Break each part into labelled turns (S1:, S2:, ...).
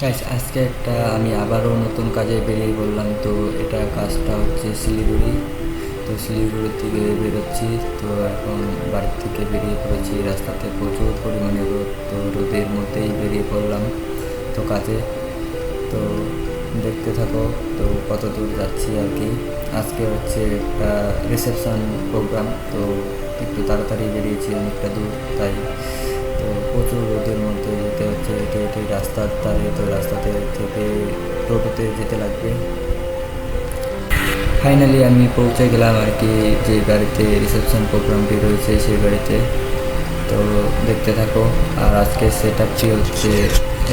S1: Guys আজকে একটা আমি আবারও নতুন কাজে বেরিয়ে পড়লাম। তো এটা কাজটা হচ্ছে শিলিগুড়ি। তো শিলিগুড়ির থেকে বেরোচ্ছি। তো এখন বাড়ির থেকে বেরিয়ে পড়েছি। রাস্তাতে প্রচুর পরিমাণে রোদ। তো রোদের মধ্যেই বেরিয়ে পড়লাম তো কাজে। তো দেখতে থাকো। তো কত দূর যাচ্ছি আর কি। আজকে হচ্ছে একটা রিসেপশন প্রোগ্রাম তো একটু তাড়াতাড়ি বেরিয়েছি অনেকটা দূর, তাই প্রচুর রোদের মধ্যে যেতে হচ্ছে হেঁটে হেঁটে রাস্তার ধারে তো রাস্তাতে থেকে টোটোতে যেতে লাগবে। ফাইনালি আমি পৌঁছে গেলাম আর কি, যে বাড়িতে রিসেপশন প্রোগ্রামটি রয়েছে সেই বাড়িতে। তো দেখতে থাকো, আর আজকে সেট আপটি হচ্ছে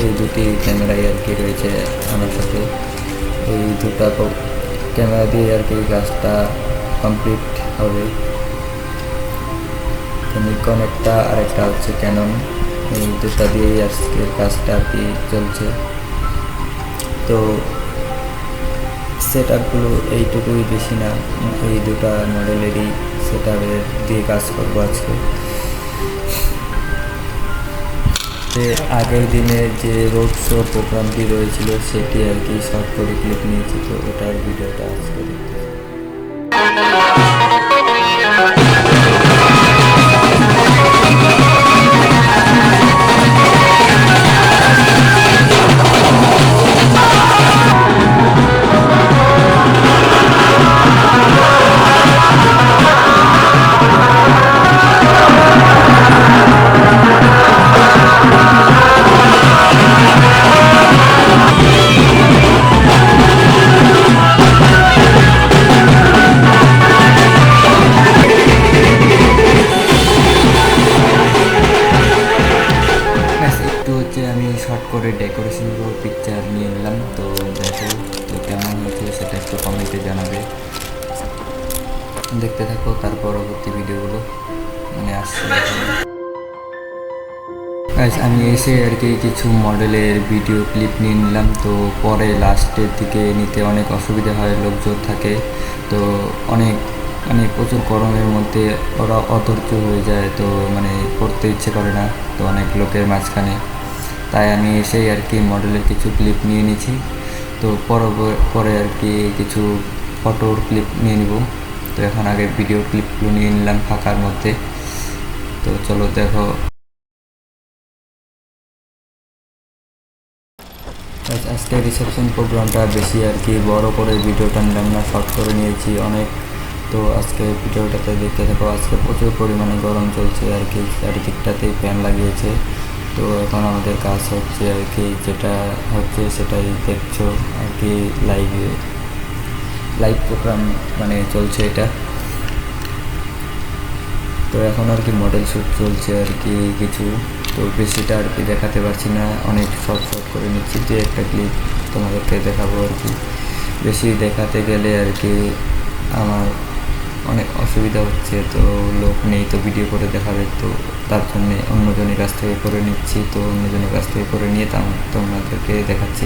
S1: এই দুটি ক্যামেরাই আর কি রয়েছে আমার সাথে। এই দুটা ক্যামেরা দিয়ে আর কি কাজটা কমপ্লিট হবে। নিকন একটা আর একটা হচ্ছে ক্যানন দুটা দিয়েই আজকের কাজটা আর কি চলছে। তো সেট আপগুলো এইটুকুই বেশি না। এই দুটা মডেলেরই সেট দিয়ে কাজ করব আজকে। যে আগের দিনে যে রোড শো প্রোগ্রামটি রয়েছিল, সেটি আর কি শর্ট করে ক্লিপ নিয়েছি, তো ওটার ভিডিওটা আজকে নিলাম তো দেখো তো কেমন হয়েছে সেটা একটু কমেন্টে জানাবে। দেখতে থাকো তার পরবর্তী ভিডিওগুলো। মানে আসছে আমি এসে আর কি কিছু মডেলের ভিডিও ক্লিপ নিয়ে নিলাম, তো পরে লাস্টের দিকে নিতে অনেক অসুবিধা হয়, লোকজন থাকে, তো অনেক মানে প্রচুর গরমের মধ্যে ওরা অধৈর্য হয়ে যায়, তো মানে করতে ইচ্ছে করে না, তো অনেক লোকের মাঝখানে। তাই আমি এসেই আর কি মডেলের কিছু ক্লিপ নিয়ে নিয়েছি। তো পরে আর কি কিছু ফটোর ক্লিপ নিয়ে নিব। তো এখন আগে ভিডিও ক্লিপগুলো নিয়ে নিলাম ফাঁকার মধ্যে। তো চলো দেখো। আজ আজকে রিসেপশন প্রোগ্রামটা বেশি আর কি বড় করে ভিডিওটা নিলাম না শর্ট করে নিয়েছি অনেক। তো আজকে ভিডিওটাতে দেখতে থাকো, আজকে প্রচুর পরিমাণে গরম চলছে আর কি, চারিদিকটাতেই ফ্যান লাগিয়েছে। তো এখন আমাদের কাজ হচ্ছে আর কি, যেটা হচ্ছে সেটাই দেখছ আর কি লাইভে লাইভ প্রোগ্রাম মানে চলছে এটা। তো এখন আর কি মডেল শ্যুট চলছে আর কি কিছু। তো বেশিটা আর কি দেখাতে পারছি না, অনেক শর্ট শর্ট করে নিচ্ছি যে একটা ক্লিপ তোমাদেরকে দেখাবো আর কি। বেশি দেখাতে গেলে আর কি আমার অনেক অসুবিধা হচ্ছে, তো লোক নেই তো ভিডিও করে দেখাবে, তো তার জন্যে অন্যজনের কাছ থেকে করে নিচ্ছি, তো অন্যজনের কাছ থেকে করে নিয়ে তা তোমাদেরকে দেখাচ্ছি।